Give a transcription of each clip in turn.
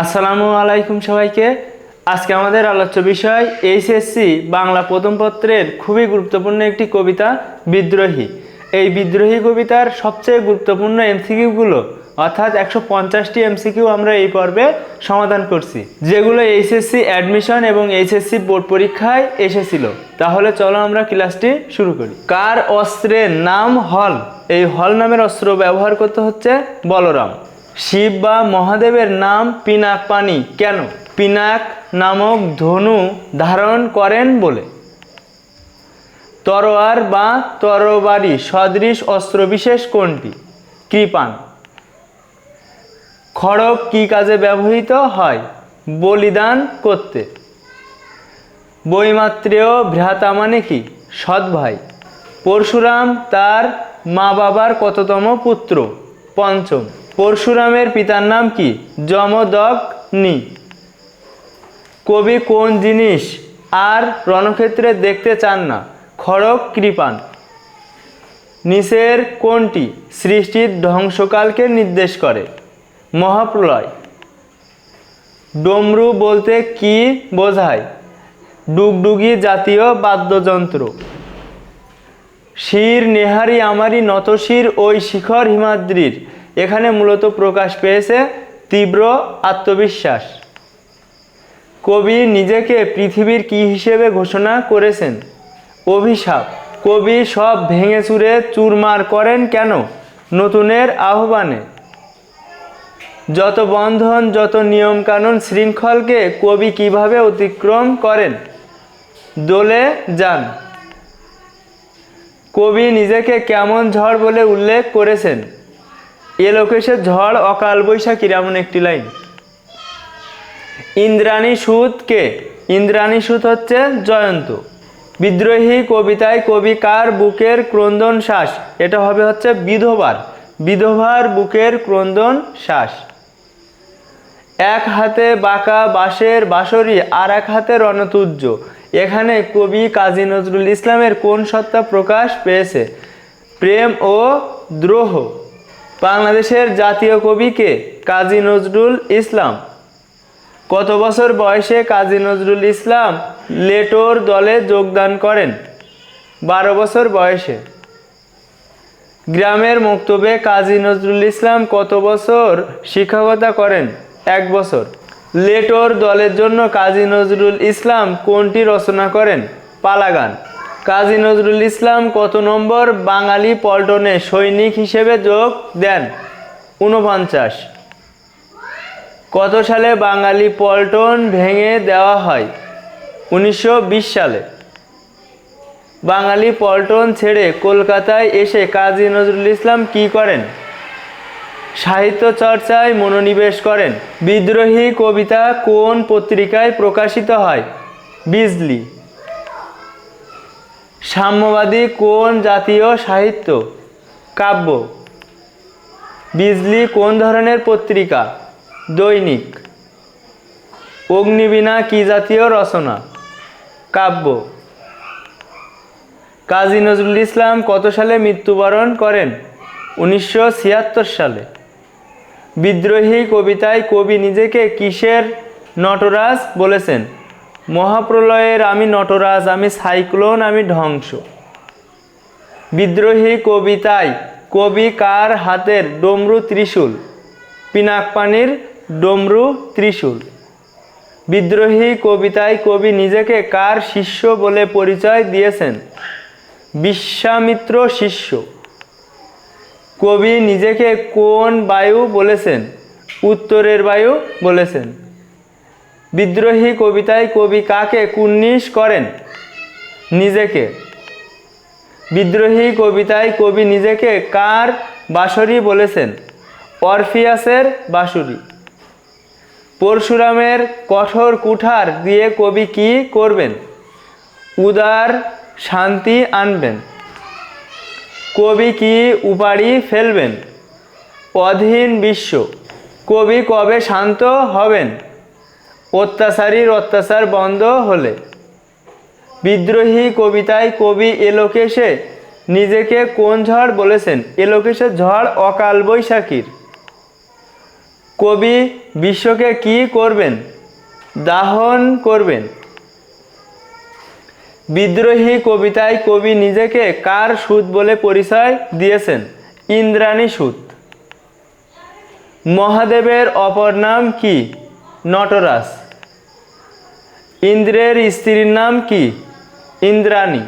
আসসালামু আলাইকুম সবাইকে। আজকে আমাদের আলোচ্য বিষয় এইচএসসি বাংলা প্রথম পত্রের খুবই গুরুত্বপূর্ণ একটি কবিতা, বিদ্রোহী। এই বিদ্রোহী কবিতার সবচেয়ে গুরুত্বপূর্ণ এমসিকিউগুলো, অর্থাৎ একশো পঞ্চাশটি এমসিকিউ আমরা এই পর্বে সমাধান করছি, যেগুলো এইচএসসি অ্যাডমিশন এবং এইচএসসি বোর্ড পরীক্ষায় এসেছিল। তাহলে চলো আমরা ক্লাসটি শুরু করি। কার অস্ত্রের নাম হল? এই হল নামের অস্ত্র ব্যবহার করতে হচ্ছে বলরাম। শিব বা মহাদেবের নাম পিনাক পানি কেন? পিনাক নামক ধনু ধারণ করেন বলে। তরোয়ার বা তরবারি সদৃশ অস্ত্র বিশেষ কোনটি কৃপান খড়গ কি কাজে ব্যবহৃত হয়? বলিদান করতে। বৈমাত্রেয় ভ্রাতা মানে কি? সৎ পরশুরাম তার মা বাবার কততম পুত্র? পঞ্চম। পরশুরামের পিতার নাম কি? যমদগ্নি। কবি কোন জিনিস আর রণক্ষেত্রে দেখতে চান না? খড়গ কৃপান নিচের কোনটি সৃষ্টির ধ্বংসকালকে নির্দেশ করে। মহাপ্রলয়। ডমরু বলতে কি বোঝায়? ডুগডুগি জাতীয় বাদ্যযন্ত্র। শির নেহারি আমারি নতশির ওই শিখর হিমাদ্রির। এখানে মূলত প্রকাশ পেয়েছে তীব্র আত্মবিশ্বাস। কবি নিজেকে পৃথিবীর কি হিসেবে ঘোষণা করেছেন? অভিশাপ। কবি সব ভেঙে চুরে চুরমার করেন কেন? নতুনের আহ্বানে। যত বন্ধন, যত নিয়মকানুন শৃঙ্খলকে কবি কীভাবে অতিক্রম করেন? দোলে যান। কবি নিজেকে কেমন ঝড় বলে উল্লেখ করেছেন? এ লোকেশের ঝড় অকাল বৈশাখীর এমন একটি লাইন। ইন্দ্রাণী সুদকে ইন্দ্রাণী সুদ হচ্ছে জয়ন্ত। বিদ্রোহী কবিতায় কবি কার বুকের ক্রন্দন শ্বাস। এটা হবে হচ্ছে বিধবার। বিধবার বুকের ক্রন্দন শ্বাস। এক হাতে বাঁকা বাঁশের বাঁশরি, আর এক হাতে রণতুজ্য এখানে কবি কাজী নজরুল ইসলামের কোন সত্তা প্রকাশ পেয়েছে? প্রেম ও দ্রোহ। বাংলাদেশের জাতীয় কবিকে কাজী নজরুল ইসলাম। কত বছর বয়সে কাজী নজরুল ইসলাম লেটোর দলে যোগদান করেন? বারো বছর বয়সে। গ্রামের মক্তবে কাজী নজরুল ইসলাম কত বছর শিক্ষকতা করেন? এক বছর। লেটোর দলের জন্য কাজী নজরুল ইসলাম কোনটি রচনা করেন? পালাগান। কাজী নজরুল ইসলাম কত নম্বর বাঙালি পল্টনে সৈনিক হিসেবে যোগ দেন? ঊনপঞ্চাশ। কত সালে বাঙালি পল্টন ভেঙে দেওয়া হয়? উনিশশো বিশ সালে। বাঙালি পল্টন ছেড়ে কলকাতায় এসে কাজী নজরুল ইসলাম কি করেন? সাহিত্য চর্চায় মনোনিবেশ করেন। বিদ্রোহী কবিতা কোন পত্রিকায় প্রকাশিত হয়? বিজলি। সাম্যবাদী কোন জাতীয় সাহিত্য? কাব্য। বিজলি কোন ধরনের পত্রিকা? দৈনিক। অগ্নিবীণা কি জাতীয় রচনা? কাব্য। কাজী নজরুল ইসলাম কত সালে মৃত্যুবরণ করেন? উনিশশো ছিয়াত্তর সালে। বিদ্রোহী কবিতায় কবি নিজেকে কিসের নটরাজ বলেছেন? মহাপ্রলয়ের আমি নটরাজ, আমি সাইক্লোন, আমি ধ্বংস। বিদ্রোহী কবিতায় কবি কার হাতের ডমরু ত্রিশূল? পিনাকপানির ডমরু ত্রিশূল। বিদ্রোহী কবিতায় কবি নিজেকে কার শিষ্য বলে পরিচয় দিয়েছেন? বিশ্বামিত্র শিষ্য। কবি নিজেকে কোন বায়ু বলেছেন? উত্তরের বায়ু বলেছেন। বিদ্রোহী কবিতায় কবি কাকে কুন্নিশ করেন? নিজেকে। বিদ্রোহী কবিতায় কবি নিজেকে কার বাঁশরি বলেছেন? অরফিয়াসের বাঁশুরি। পরশুরামের কঠোর কুঠার দিয়ে কবি কি করবেন? উদার শান্তি আনবেন। কবি কি উপাড়ি ফেলবেন? অধীন বিশ্ব। কবি কবে শান্ত হবেন? অত্যাচারীর অত্যাচার বন্ধ হলে। বিদ্রোহী কবিতায় কবি এলোকেশে নিজেকে কোন ঝড় বলেছেন? এলোকেশের ঝড় অকাল বৈশাখীর। কবি বিশ্বকে কি করবেন? দাহন করবেন। বিদ্রোহী কবিতায় কবি নিজেকে কার সুদ বলে পরিচয় দিয়েছেন? ইন্দ্রাণী সুদ মহাদেবের অপর নাম কি? নটরাজ। ইন্দ্রের স্ত্রীর নাম কি? ইন্দ্রাণী।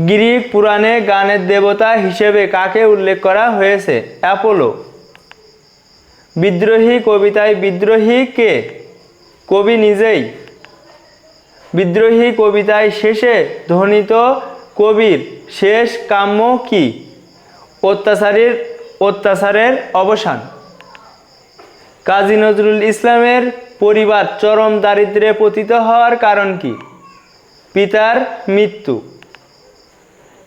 গ্রিক পুরাণে গানের দেবতা হিসেবে কাকে উল্লেখ করা হয়েছে? অ্যাপোলো। বিদ্রোহী কবিতায় বিদ্রোহী কে? কবি নিজেই। বিদ্রোহী কবিতায় শেষে ধ্বনিত কবির শেষ কাম্য কি? অত্যাচারের অত্যাচারের অবসান। কাজী নজরুল ইসলামের পরিবার চরম দারিদ্রে পতিত হওয়ার কারণ কি? পিতার মৃত্যু।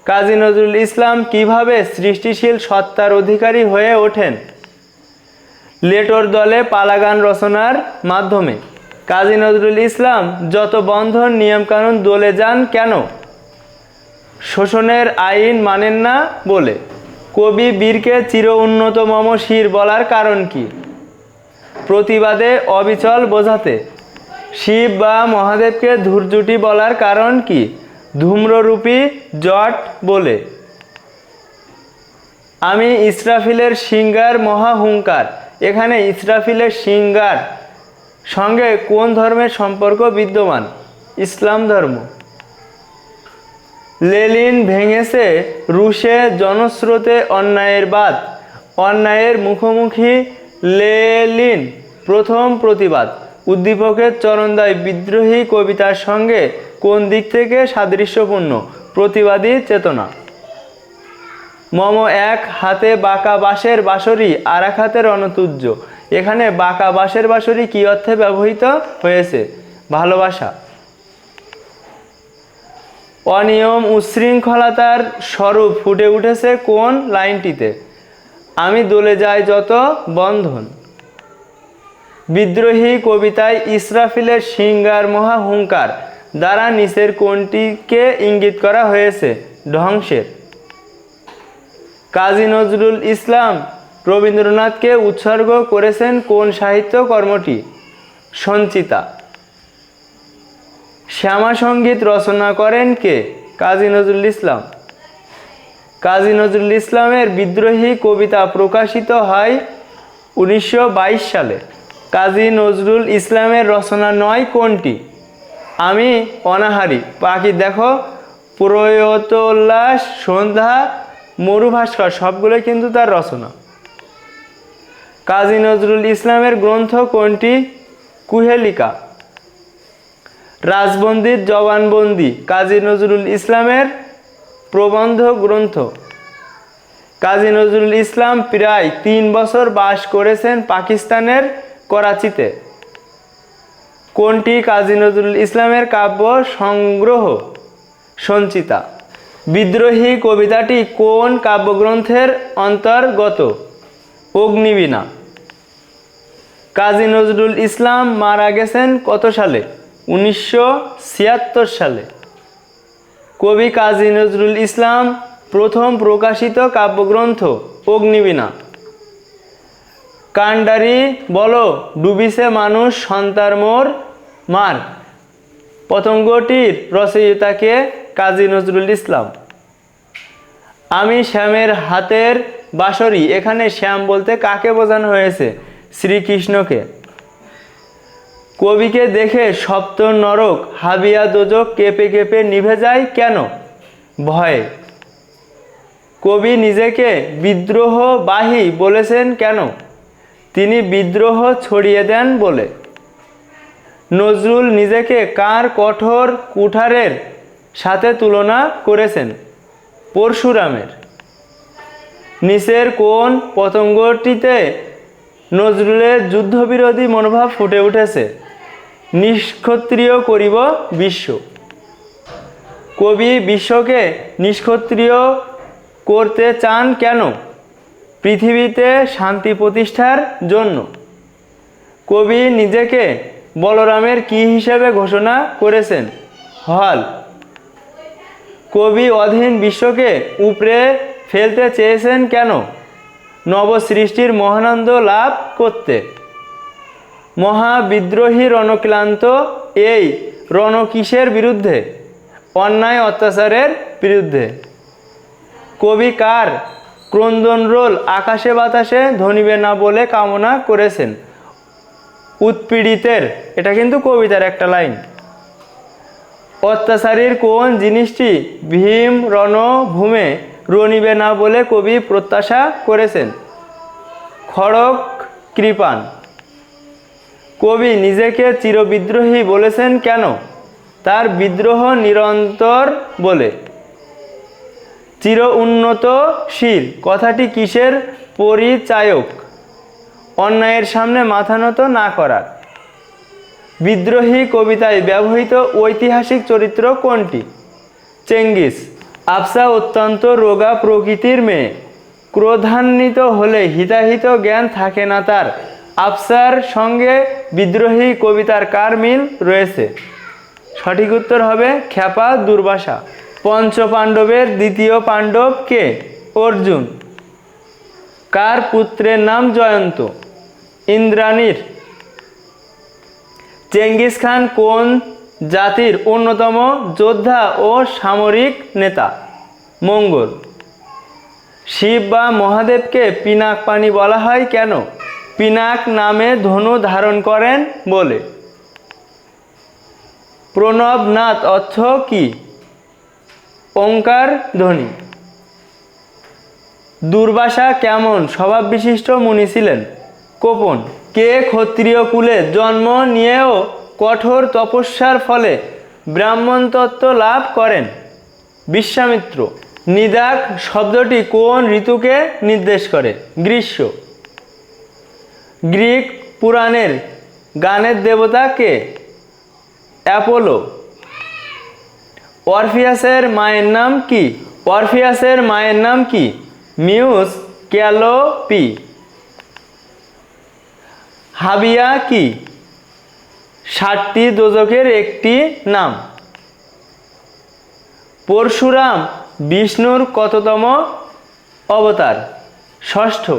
কাজী নজরুল ইসলাম কীভাবে সৃষ্টিশীল সত্তার অধিকারী হয়ে ওঠেন? লেটর দলে পালাগান রচনার মাধ্যমে। কাজী নজরুল ইসলাম যত বন্ধন নিয়মকানুন দলে যান কেন? শোষণের আইন মানেন না বলে। কবি বীরকে চির উন্নত মম শির বলার কারণ কি? প্রতিবাদে অবিচল বোঝাতে। শিব বা মহাদেবকে ধূর্জুটি বলার কারণ কি? ধূম্ররূপী জট বলে। আমি ইসরাফিলের সিঙ্গার মহাহুঙ্কার এখানে ইসরাফিলের সিঙ্গার সঙ্গে কোন ধর্মের সম্পর্ক বিদ্যমান? ইসলাম ধর্ম। লেলিন ভেঙেছে রুশে জনস্রোতে অন্যায়ের বাদ অন্যায়ের মুখোমুখি লেলিন, প্রথম প্রতিবাদ। উদ্দীপকের চরণদায় বিদ্রোহী কবিতার সঙ্গে কোন দিক থেকে সাদৃশ্যপূর্ণ? প্রতিবাদী চেতনা। মম এক হাতে বাঁকা বাঁশের বাঁশরি আর এক হাতে রণতুজ্য এখানে বাঁকা বাঁশের বাঁশরি কি অর্থে ব্যবহৃত হয়েছে? ভালোবাসা। অনিয়ম উচ্ছৃঙ্খলতার স্বরূপ ফুটে উঠেছে কোন লাইনটিতে? আমি দোলে যাই যত বন্ধন। বিদ্রোহী কবিতায় ইসরাফিলের সিঙ্গার মহাহুঙ্কার দ্বারা নিচের কোনটিকে ইঙ্গিত করা হয়েছে ধ্বংসের। কাজী নজরুল ইসলাম রবীন্দ্রনাথকে উৎসর্গ করেছেন কোন সাহিত্য কর্মটি? সঞ্চিতা। শ্যামা সংগীত রচনা করেন কে? কাজী নজরুল ইসলাম। কাজী নজরুল ইসলামের বিদ্রোহী কবিতা প্রকাশিত হয় উনিশশো বাইশ সালে। কাজী নজরুল ইসলামের রচনা নয় কোনটি? আমি অনাহারি। পাখি দেখো, প্রয়তোল্লাস, সন্ধ্যা, মরুভাস্কর, সবগুলোই কিন্তু তার রচনা। কাজী নজরুল ইসলামের গ্রন্থ কোনটি? কুহেলিকা। রাজবন্দির জবানবন্দি। কাজী নজরুল ইসলামের প্রবন্ধ গ্রন্থ। কাজী নজরুল ইসলাম প্রায় তিন বছর বাস করেছেন পাকিস্তানের করাচিতে। কোনটি কাজী নজরুল ইসলামের কাব্য সংগ্রহ? সঞ্চিতা। বিদ্রোহী কবিতাটি কোন কাব্যগ্রন্থের অন্তর্গত? অগ্নিবীণা। কাজী নজরুল ইসলাম মারা গেছেন কত সালে? উনিশশো ছিয়াত্তর সালে। কবি কাজী নজরুল ইসলাম প্রথম প্রকাশিত কাব্যগ্রন্থ অগ্নিবীণা। কান্ডারি বলো, ডুবিছে মানুষ সন্তার মোর মার। পতঙ্গটির রচয়িতাকে কাজী নজরুল ইসলাম। আমি শ্যামের হাতের বাঁশরি, এখানে শ্যাম বলতে কাকে বোঝানো হয়েছে? শ্রীকৃষ্ণকে। কবিকে দেখে সপ্ত নরক হাবিয়া দোজক কেঁপে কেঁপে নিভে যায় কেন? ভয়ে। কবি নিজেকে বিদ্রোহবাহী বলেছেন কেন? তিনি বিদ্রোহ ছড়িয়ে দেন বলে। নজরুল নিজেকে কার কঠোর কুঠারের সাথে তুলনা করেছেন? পরশুরামের। নিচের কোন পতঙ্গটিতে নজরুলের যুদ্ধবিরোধী মনোভাব ফুটে উঠেছে? নিষ্ক্ষত্রিয় করিব বিশ্ব। কবি বিশ্বকে নিষ্ক্ষত্রিয় করতে চান কেন? পৃথিবীতে শান্তি প্রতিষ্ঠার জন্য। কবি নিজেকে বলরামের কি হিসেবে ঘোষণা করেছেন? হল, কবি অধীন বিশ্বকে উপরে ফেলতে চেয়েছেন কেন? নবসৃষ্টির মহানন্দ লাভ করতে। মহাবিদ্রোহী রণক্লান্ত এই রণকিসের বিরুদ্ধে, অন্যায় অত্যাচারের বিরুদ্ধে। কবি কার ক্রন্দন রোল আকাশে বাতাসে ধনিবে না বলে কামনা করেছেন? উৎপীড়িতের, এটা কিন্তু কবিতার একটা লাইন। অত্যাচারীর কোন জিনিসটি ভীম রণভূমে রণিবে না বলে কবি প্রত্যাশা করেছেন? খড়ক কৃপান। কবি নিজেকে চিরবিদ্রোহী বলেছেন কেন? তার বিদ্রোহ নিরন্তর বলে। চির উন্নতশীল, কথাটি কিসের? পরিচায়ক। অন্যায়ের সামনে মাথা নত না করার। বিদ্রোহী কবিতায় ব্যবহৃত ঐতিহাসিক চরিত্র কোনটি? চেঙ্গিস, আফসা অত্যন্ত রোগা প্রকৃতির মেয়ে। ক্রোধান্বিত হলে হিতাহিত জ্ঞান থাকে না তার। আফসার সঙ্গে বিদ্রোহী কবিতার কার মিল রয়েছে? সঠিক উত্তর হবে খ্যাপা দুর্বাসা। পঞ্চ পাণ্ডবের দ্বিতীয় পাণ্ডব কে? অর্জুন। কার পুত্রের নাম জয়ন্ত? ইন্দ্রাণীর। চেঙ্গিস খান কোন জাতির অন্যতম যোদ্ধা ও সামরিক নেতা? মঙ্গল। শিব বা মহাদেবকে পিনাক পানি বলা হয় কেন? পিনাক নামে ধনু ধারণ করেন বলে। প্রণবনাথ অর্থ কি? ওঙ্কার ধ্বনি। দুর্বাসা কেমন? স্বভাব বিশিষ্ট মুনি ছিলেন। কোপন। কে ক্ষত্রিয় কুলে জন্ম নিয়েও কঠোর তপস্যার ফলে ব্রাহ্মণ তত্ত্ব লাভ করেন? বিশ্বামিত্র। নিদাক শব্দটি কোন ঋতুকে নির্দেশ করে? গ্রীষ্ম। গ্রিক পুরাণের গানের দেবতা কে? অ্যাপোলো। অরফিয়াসের মায়ের নাম কি? অরফিয়াসের মায়ের নাম কি? মিউস ক্যালোপি। হাবিয়া কি? ষাটটি দোজকের একটি নাম। পরশুরাম বিষ্ণুর কততম অবতার? ষষ্ঠ।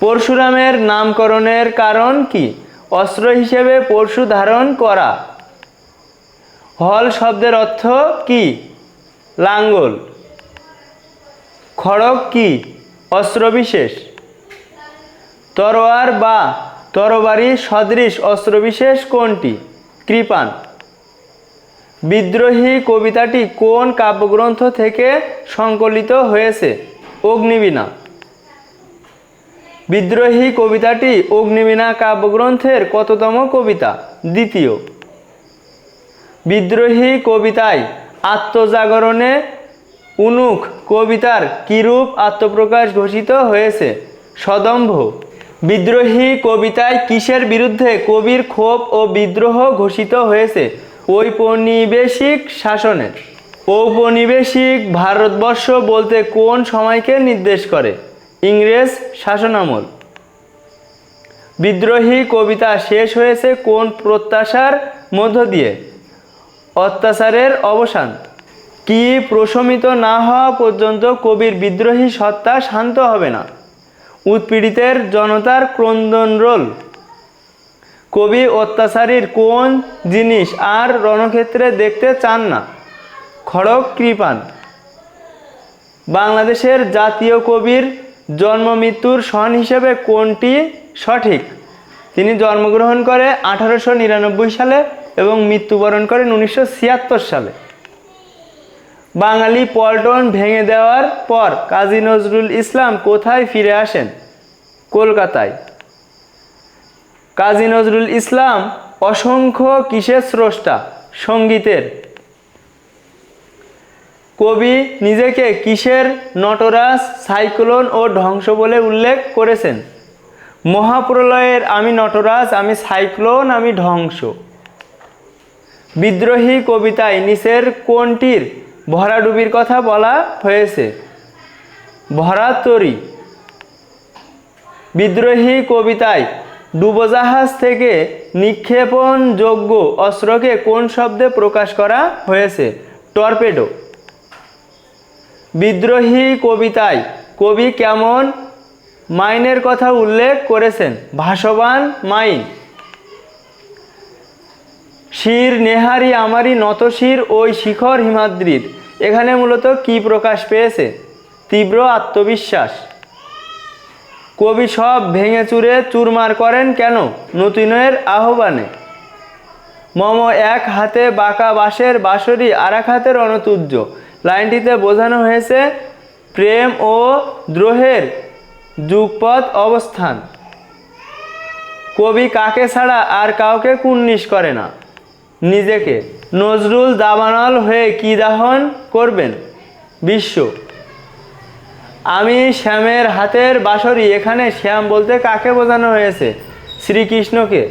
পরশুরামের নামকরণের কারণ কি? অস্ত্র হিসেবে পরশু ধারণ করা। হল শব্দের অর্থ কি? লাঙ্গল। খড়গ কি? অস্ত্রবিশেষ। তরোয়ার বা তরবারি সদৃশ অস্ত্রবিশেষ কোনটি? কৃপান। বিদ্রোহী কবিতাটি কোন কাব্যগ্রন্থ থেকে সংকলিত হয়েছে? অগ্নিবীণা। বিদ্রোহী কবিতাটি অগ্নিবীণা কাব্যগ্রন্থের কততম কবিতা? দ্বিতীয়। বিদ্রোহী কবিতায় আত্মজাগরণে উনুক কবিতার কিরূপ আত্মপ্রকাশ ঘোষিত হয়েছে? সদম্ভ বিদ্রোহী কবিতায় কিসের বিরুদ্ধে কবির ক্ষোভ ও বিদ্রোহ ঘোষিত হয়েছে? ঔপনিবেশিক শাসনের। ঔপনিবেশিক ভারতবর্ষ বলতে কোন সময়কে নির্দেশ করে? ইংরেজ শাসনামল। বিদ্রোহী কবিতা শেষ হয়েছে কোন প্রত্যাশার মধ্য দিয়ে? অত্যাচারের অবসান। কি প্রশমিত না হওয়া পর্যন্ত কবির বিদ্রোহী সত্তা শান্ত হবে না। উৎপীড়িতের জনতার ক্রন্দন রোল। কবি অত্যাচারীর কোন জিনিস আর রণক্ষেত্রে দেখতে চান না? খড়গ কৃপান। বাংলাদেশের জাতীয় কবির জন্ম মৃত্যুর সন হিসেবে কোনটি সঠিক? তিনি জন্মগ্রহণ করে আঠারোশো নিরানব্বই সালে এবং মৃত্যুবরণ করেন উনিশশো ছিয়াত্তর সালে। বাঙালি পল্টন ভেঙে দেওয়ার পর কাজী নজরুল ইসলাম কোথায় ফিরে আসেন? কলকাতায়। কাজী নজরুল ইসলাম অসংখ্য কিসের স্রষ্টা? সঙ্গীতের। কবি নিজেকে কিসের নটরাজ, সাইক্লোন ও ধ্বংস বলে উল্লেখ করেছেন। মহাপ্রলয়ের আমি নটরাজ, আমি সাইক্লোন, আমি ধ্বংস। বিদ্রোহী কবিতায় নিচের কোনটির ভরাডুবির কথা বলা হয়েছে। ভরাতরি। বিদ্রোহী কবিতায় ডুবোজাহাজ থেকে নিক্ষেপণযোগ্য অস্ত্রকে কোন শব্দে প্রকাশ করা হয়েছে? টর্পেডো। বিদ্রোহী কবিতায় কবি কেমন মাইনের কথা উল্লেখ করেছেন? ভাসবান মাইন। শির নেহারি আমারি নতশির ওই শিখর হিমাদ্রির। এখানে মূলত কি প্রকাশ পেয়েছে? তীব্র আত্মবিশ্বাস। কবি সব ভেঙে চুরে চুরমার করেন কেন? নতুনের আহ্বানে। মম এক হাতে বাঁকা বাঁশের বাঁশরি আর এক হাতের অনতুর্য লাইনটিতে বোঝানো হয়েছে প্রেম ও দ্রোহের যুগপৎ অবস্থান। কবি কাকে ছাড়া আর কাউকে কুন্নিশ করে না? নিজেকে। নজরুল দাবানল হয়ে কি দাহন করবেন? বিশ্ব। আমি শ্যামের হাতের বাঁশরি, এখানে শ্যাম বলতে কাকে বোঝানো হয়েছে? শ্রীকৃষ্ণকে।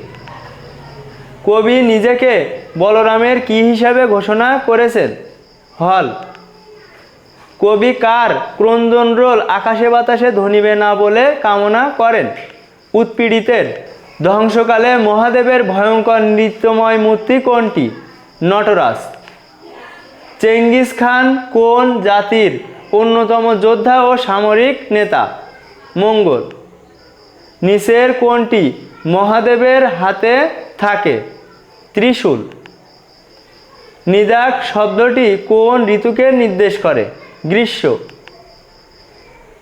কবি নিজেকে বলরামের কি হিসাবে ঘোষণা করেছেন? হল কবি কার ক্রন্দন রোল আকাশে বাতাসে ধনিবে না বলে কামনা করেন? উৎপীড়িতের ধ্বংসকালে মহাদেবের ভয়ঙ্কর নৃত্যময় মূর্তি কোনটি? নটরাজ। চেঙ্গিস খান কোন জাতির অন্যতম যোদ্ধা ও সামরিক নেতা? মঙ্গল। নিচের কোনটি মহাদেবের হাতে থাকে? ত্রিশূল। নিদাক শব্দটি কোন ঋতুকে নির্দেশ করে? গ্রীষ্ম।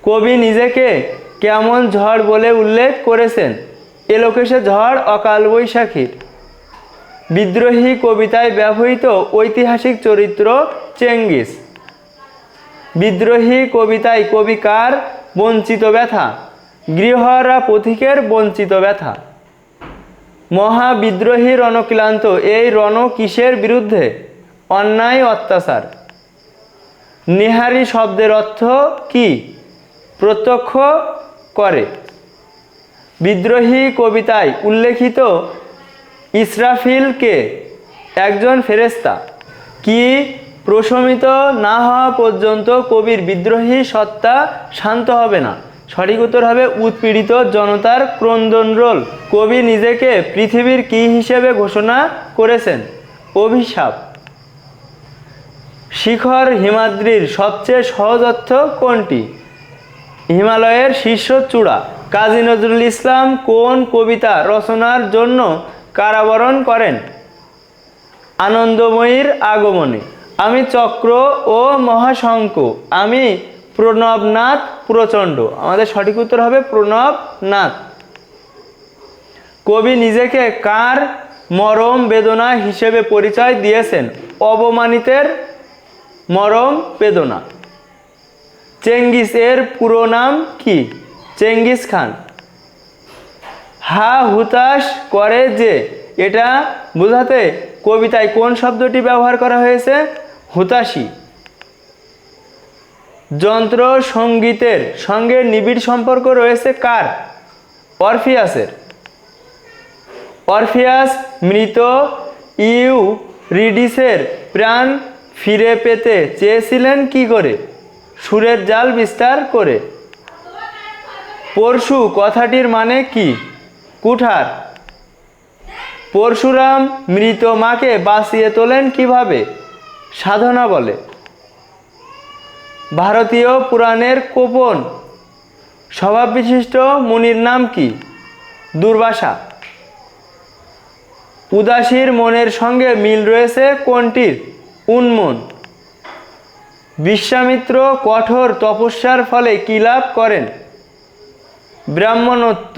কবি নিজেকে কেমন ঝড় বলে উল্লেখ করেছেন? এলোকেশে ঝড় অকাল বৈশাখীর। বিদ্রোহী কবিতায় ব্যবহৃত ঐতিহাসিক চরিত্র চেঙ্গিস। বিদ্রোহী কবিতায় কবিকার বঞ্চিত ব্যথা? গৃহরা পথিকের বঞ্চিত ব্যথা। মহাবিদ্রোহী রণক্লান্ত এই রণ কিসের বিরুদ্ধে? অন্যায় অত্যাচার। নেহারি শব্দের অর্থ কি? প্রত্যক্ষ করে। বিদ্রোহী কবিতায় উল্লেখিত ইসরাফিলকে একজন ফেরেস্তা কি প্রশমিত না হওয়া পর্যন্ত কবির বিদ্রোহী সত্তা শান্ত হবে না? সঠিক উত্তর হবে উৎপীড়িত জনতার ক্রন্দন রোল। কবি নিজেকে পৃথিবীর কি হিসেবে ঘোষণা করেছেন? অভিশাপ। শিখর হিমাদ্রির সবচেয়ে সহজ অর্থ কোনটি? হিমালয়ের শীর্ষ চূড়া। কাজী নজরুল ইসলাম কোন কবিতা রচনার জন্য কারাবরণ করেন? আনন্দময়ীর আগমনে। আমি চক্র ও মহাশঙ্ক। আমি প্রণবনাথ প্রচণ্ড। আমাদের সঠিক উত্তর হবে প্রণবনাথ। কবি নিজেকে কার মরম বেদনা হিসেবে পরিচয় দিয়েছেন? অবমানিতের মরম বেদনা। চেঙ্গিস এর পুরো নাম কি? Genghis Khan. হা হুতাশ করে যে, এটা বোঝাতে কবিতায় কোন শব্দটি ব্যবহার করা হয়েছে? হুতাশি। যন্ত্র সঙ্গীতের সঙ্গে নিবিড় সম্পর্ক রয়েছে কার? অরফিয়াসের। অরফিয়াস মৃত ইউ রিডিসের প্রাণ ফিরে পেতে চেয়েছিলেন কি করে? সুরের জাল বিস্তার করে। পরশু কথাটির মানে কি? কুঠার। পরশুরাম মৃত মাকে বাঁচিয়ে তোলেন কীভাবে? সাধনা বলে। ভারতীয় পুরাণের কোপন। স্বভাববিশিষ্ট মুনির নাম কি? দুর্বাসা। উদাসীর মনের সঙ্গে মিল রয়েছে কোনটির? উন্মন বিশ্বামিত্র কঠোর তপস্যার ফলে কী লাভ করেন? ব্রাহ্মণত্ব।